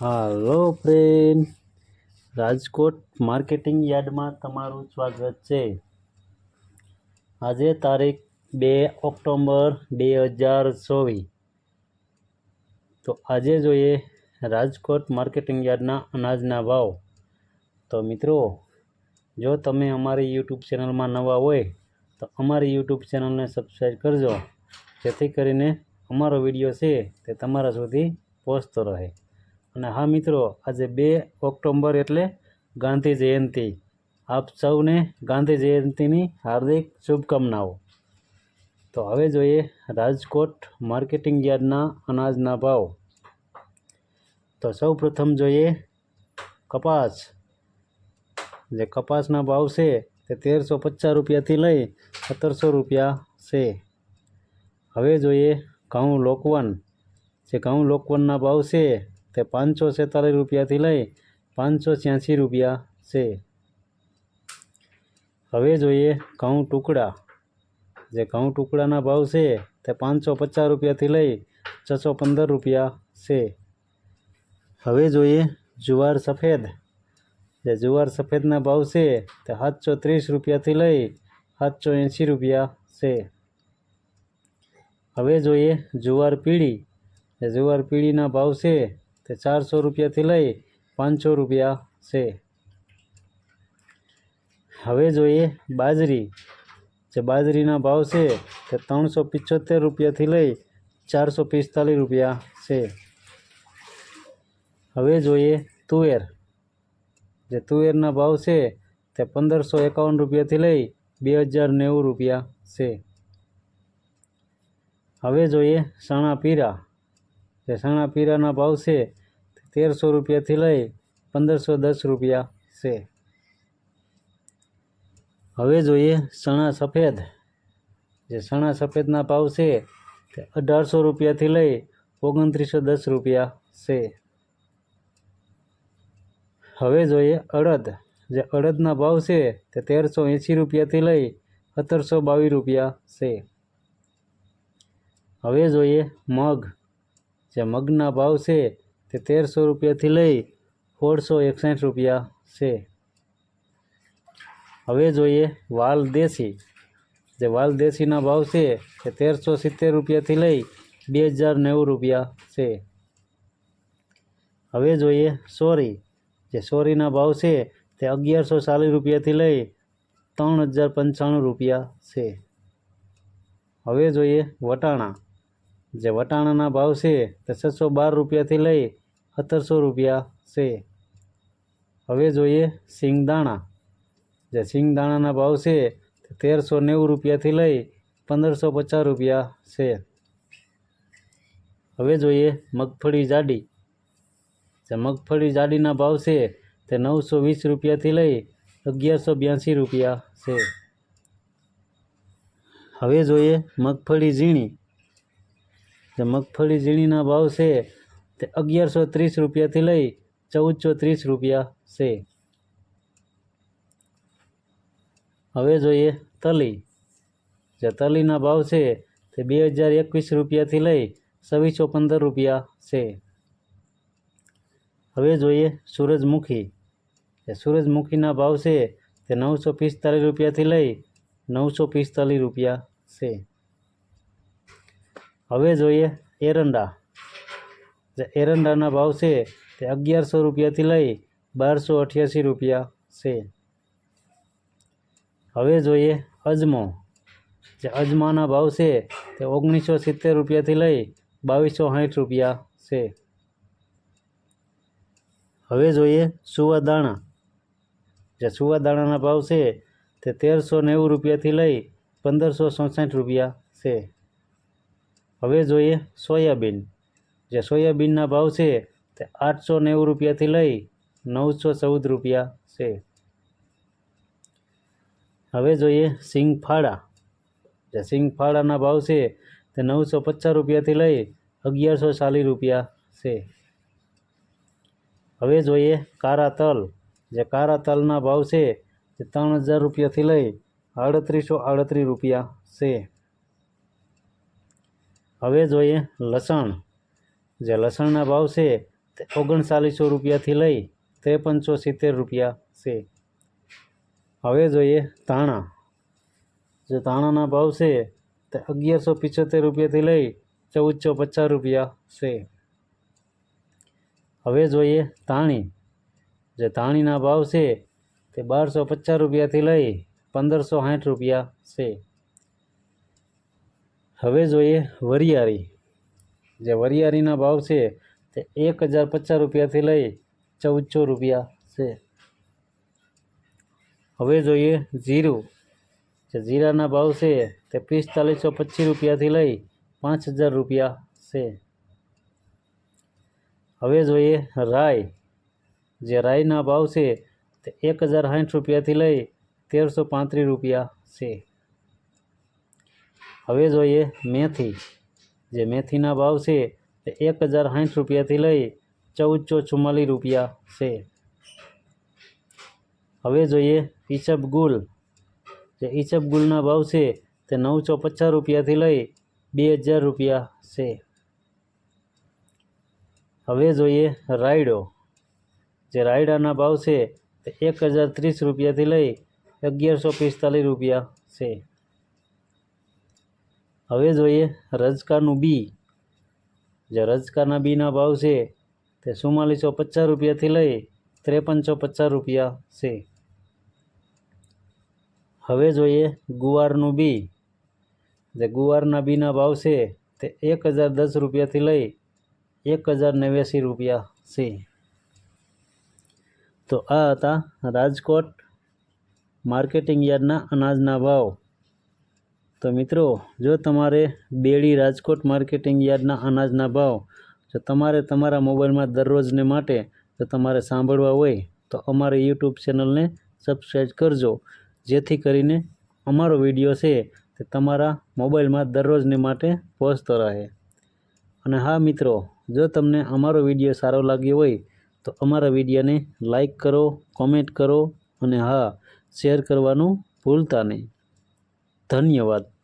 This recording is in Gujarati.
હાલો ફ્રેન્ડ રાજકોટ માર્કેટિંગ યાર્ડમાં તમારું સ્વાગત છે. આજે તારીખ બે ઓક્ટોબર બે હજાર ચોવીસ. તો આજે જોઈએ રાજકોટ માર્કેટિંગ યાર્ડના અનાજના ભાવ. તો મિત્રો, જો તમે અમારી યુટ્યુબ ચેનલમાં નવા હોય, તો અમારી યુટ્યુબ ચેનલને સબસ્ક્રાઈબ કરજો. જેથી કરીને અમારો વીડિયો છે તે તમારા સુધી પહોંચતો રહે. અને હા મિત્રો, આજે બે ઓક્ટોબર એટલે ગાંધી જયંતિ. આપ સૌને ગાંધી જયંતિની હાર્દિક શુભકામનાઓ. તો હવે જોઈએ રાજકોટ માર્કેટિંગ યાર્ડના અનાજના ભાવ. તો સૌ પ્રથમ જોઈએ કપાસ. જે કપાસના ભાવ છે તે તેરસો પચાસ રૂપિયાથી લઈ સત્તરસો રૂપિયા છે. હવે જોઈએ ઘઉં લોકવન. જે ઘઉં લોકવનના ભાવ છે તે પાંચસો છેતાલીસ રૂપિયાથી લઈ પાંચસો છ્યાસી રૂપિયા છે. હવે જોઈએ ઘઉં ટુકડા. જે ઘઉં ટુકડાના ભાવ છે તે પાંચસો પચાસ રૂપિયાથી લઈ છસો પંદર રૂપિયા છે. હવે જોઈએ જુવાર સફેદ. જે જુવાર સફેદના ભાવ છે તે સાતસો ત્રીસ રૂપિયાથી લઈ સાતસો એંસી રૂપિયા છે. હવે જોઈએ જુવાર પીળી. જુવાર પીળીના ભાવ છે તે ચારસો રૂપિયાથી લઈ પાંચસો રૂપિયા છે. હવે જોઈએ બાજરી. જે બાજરીના ભાવ છે તે ત્રણસો પિચોતેર રૂપિયાથી લઈ ચારસો પિસ્તાલીસ રૂપિયા છે. હવે જોઈએ તુવેર. જે તુવેરના ભાવ છે તે પંદરસો એકાવન રૂપિયાથી લઈ બે હજાર નેવું રૂપિયા છે. હવે જોઈએ સણા પીરા. જે સાણા પીરાના ભાવ છે તેરસો રૂપિયાથી લઈ પંદરસો દસ રૂપિયા છે. હવે જોઈએ સણા સફેદ. જે સણા સફેદના ભાવ છે તે અઢારસો રૂપિયાથી લઈ ઓગણત્રીસો દસ રૂપિયા છે. હવે જોઈએ અડદ. જે અડદના ભાવ છે તે તેરસો એંસી રૂપિયાથી લઈ સત્તરસો બાવીસ રૂપિયા છે. હવે જોઈએ મગ. જે મગના ભાવ છે તે તેરસો રૂપિયાથી લઈ સોળસો એકસઠ રૂપિયા છે. હવે જોઈએ વાલ દેશી. જે વાલ દેશીના ભાવ છે તે તેરસો સિત્તેર રૂપિયાથી લઈ બે હજાર નેવું રૂપિયા છે. હવે જોઈએ સોરી. જે સોરીના ભાવ છે તે અગિયારસો ચાલીસ રૂપિયાથી લઈ ત્રણ હજાર પંચાણું રૂપિયા છે. હવે જોઈએ વટાણા. જે વટાણાના ભાવ છે તે છસો બાર રૂપિયાથી લઈ સત્તરસો રૂપિયા છે. હવે જોઈએ સિંગદાણા જે સિંગદાણાના ભાવ છે તે તેરસો નેવું રૂપિયાથી લઈ પંદરસો પચાસ રૂપિયા છે. હવે જોઈએ મગફળી જાડી. જે મગફળી જાડીના ભાવ છે તે નવસો વીસ રૂપિયાથી લઈ અગિયારસો બ્યાસી રૂપિયા છે. હવે જોઈએ મગફળી ઝીણી. જે મગફળી ઝીણીના ભાવ છે તે અગિયારસો ત્રીસ રૂપિયાથી લઈ ચૌદસો ત્રીસ રૂપિયા છે. હવે જોઈએ તલી. જે તલીના ભાવ છે તે બે હજાર એકવીસ રૂપિયાથી લઈ છવ્વીસો પંદર રૂપિયા છે. હવે જોઈએ સૂરજમુખી. એ સૂરજમુખીના ભાવ છે તે નવસો પિસ્તાલીસ રૂપિયાથી લઈ નવસો પિસ્તાલીસ રૂપિયા છે. હવે જોઈએ એરંડા. જે એરંડાના ભાવ છે તે અગિયારસો રૂપિયાથી લઈ બારસો અઠ્યાસી રૂપિયા છે. હવે જોઈએ અજમો. જે અજમાના ભાવ છે તે ઓગણીસો સિત્તેર રૂપિયાથી લઈ બાવીસો સાઠ રૂપિયા છે. હવે જોઈએ સુવાદાણા. જે સુવાદાણાના ભાવ છે તે તેરસો નેવું રૂપિયાથી લઈ પંદરસો ચોસઠ રૂપિયા છે. હવે જોઈએ સોયાબીન. જે સોયાબીનના ભાવ છે તે આઠસો નેવું રૂપિયાથી લઈ નવસો ચૌદ રૂપિયા છે. હવે જોઈએ સિંગફાળા. જે સિંગફાળાના ભાવ છે તે નવસો પચાસ રૂપિયાથી લઈ અગિયારસો ચાલીસ રૂપિયા છે. હવે જોઈએ કારા તલ જે કારા તલના ભાવ છે તે ત્રણ હજાર રૂપિયાથી લઈ આડત્રીસો આડત્રીસ રૂપિયા છે. હવે જોઈએ લસણ. જે લસણના ભાવ છે તે ઓગણચાલીસો રૂપિયાથી લઈ ત્રેપનસો સિત્તેર રૂપિયા છે. હવે જોઈએ ધાણા. જે ધાણાના ભાવ છે તે અગિયારસો પિચોતેર રૂપિયાથી લઈ ચૌદસો પચાસ રૂપિયા છે. હવે જોઈએ ધાણી. જે ધાણીના ભાવ છે તે બારસો પચાસ રૂપિયાથી લઈ પંદરસો સાઠ રૂપિયા છે. હવે જોઈએ વરિયાળી. જે વરિયાળીના ભાવ છે તે એક હજાર પચાસ રૂપિયાથી લઈ ચૌદસો રૂપિયા છે. હવે જોઈએ જીરું. જે જીરાના ભાવ છે તે પિસ્તાલીસો પચીસ રૂપિયાથી લઈ પાંચ હજાર રૂપિયા છે. હવે જોઈએ રાય જે રાયના ભાવ છે તે એક હજાર સાઠ રૂપિયાથી લઈ તેરસો પાંત્રીસ રૂપિયા છે. હવે જોઈએ મેથી, જે મેથીના ભાવ છે, તે એક હજાર સાઠ રૂપિયાથી લઈ ચૌદસો ચુમ્માલીસ રૂપિયા છે. હવે જોઈએ ઈસબ ગુલ, જે ઈસબ ગુલના ભાવ છે, તે નવસો પચાસ રૂપિયાથી લઈ બે હજાર રૂપિયા છે. હવે જોઈએ રાયડો, જે રાયડાના ભાવ છે, તે એક હજાર ત્રીસ રૂપિયાથી લઈ અગિયારસો પિસ્તાલીસ રૂપિયા છે. હવે જોઈએ રજકાનું બી. જે રજકાના બીના ભાવ છે, તે ચુમ્માલીસો પચાસ રૂપિયાથી લઈ ત્રેપનસો પચાસ રૂપિયા છે. હવે જોઈએ ગુવારનું બી. જે ગુવારના બીના ભાવ છે, તે એક હજાર દસ રૂપિયાથી લઈ એક હજાર નેવ્યાસી રૂપિયા છે. તો આ હતા રાજકોટ માર્કેટિંગ યાર્ડના અનાજના ભાવ. તો મિત્રો, જો તમારે બેડી રાજકોટ માર્કેટિંગ યાર્ડના અનાજના ભાવ, જો તમારે તમારા મોબાઈલમાં દરરોજને માટે જો તમારે સાંભળવા હોય, તો અમારી યુટ્યુબ ચેનલને સબસ્ક્રાઈબ કરજો. જેથી કરીને અમારો વીડિયો છે તે તમારા મોબાઈલમાં દરરોજને માટે પહોંચતો રહે. અને હા મિત્રો, જો તમને અમારો વીડિયો સારો લાગ્યો હોય, તો અમારા વિડીયોને લાઈક કરો, કોમેન્ટ કરો અને હા, શેર કરવાનું ભૂલતા નહીં. ધન્યવાદ.